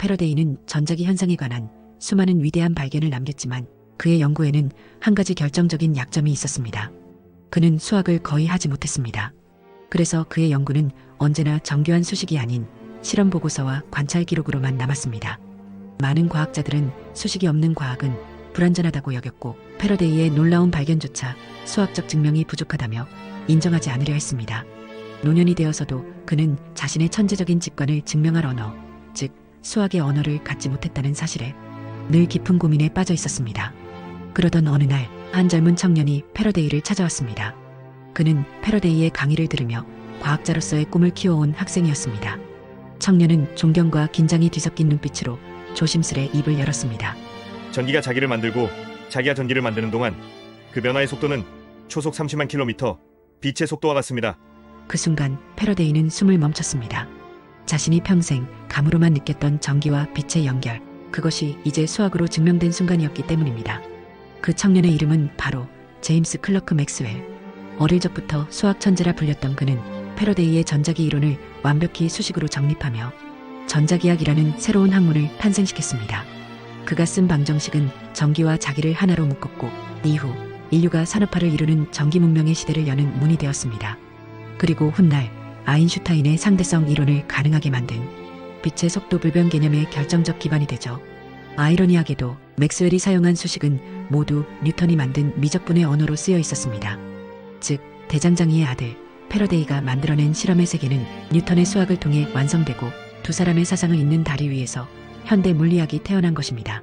패러데이는 전자기 현상에 관한 수많은 위대한 발견을 남겼지만 그의 연구에는 한 가지 결정적인 약점이 있었습니다. 그는 수학을 거의 하지 못했습니다. 그래서 그의 연구는 언제나 정교한 수식이 아닌 실험 보고서와 관찰 기록으로만 남았습니다. 많은 과학자들은 수식이 없는 과학은 불완전하다고 여겼고 패러데이의 놀라운 발견조차 수학적 증명이 부족하다며 인정하지 않으려 했습니다. 노년이 되어서도 그는 자신의 천재적인 직관을 증명할 언어, 즉 수학의 언어를 갖지 못했다는 사실에 늘 깊은 고민에 빠져 있었습니다. 그러던 어느 날 한 젊은 청년이 패러데이를 찾아왔습니다. 그는 패러데이의 강의를 들으며 과학자로서의 꿈을 키워온 학생이었습니다. 청년은 존경과 긴장이 뒤섞인 눈빛으로 조심스레 입을 열었습니다. 전기가 자기를 만들고 자기가 전기를 만드는 동안 그 변화의 속도는 초속 30만 킬로미터, 빛의 속도와 같습니다. 그 순간 패러데이는 숨을 멈췄습니다. 자신이 평생 감으로만 느꼈던 전기와 빛의 연결, 그것이 이제 수학으로 증명된 순간이었기 때문입니다. 그 청년의 이름은 바로 제임스 클러크 맥스웰. 어릴 적부터 수학 천재라 불렸던 그는 패러데이의 전자기 이론을 완벽히 수식으로 정립하며 전자기학이라는 새로운 학문을 탄생시켰습니다. 그가 쓴 방정식은 전기와 자기를 하나로 묶었고 이후 인류가 산업화를 이루는 전기 문명의 시대를 여는 문이 되었습니다. 그리고 훗날 아인슈타인의 상대성 이론을 가능하게 만든 빛의 속도 불변 개념의 결정적 기반이 되죠. 아이러니하게도 맥스웰이 사용한 수식은 모두 뉴턴이 만든 미적분의 언어로 쓰여 있었습니다. 즉, 대장장이의 아들 패러데이가 만들어낸 실험의 세계는 뉴턴의 수학을 통해 완성되고 두 사람의 사상을 잇는 다리 위에서 현대 물리학이 태어난 것입니다.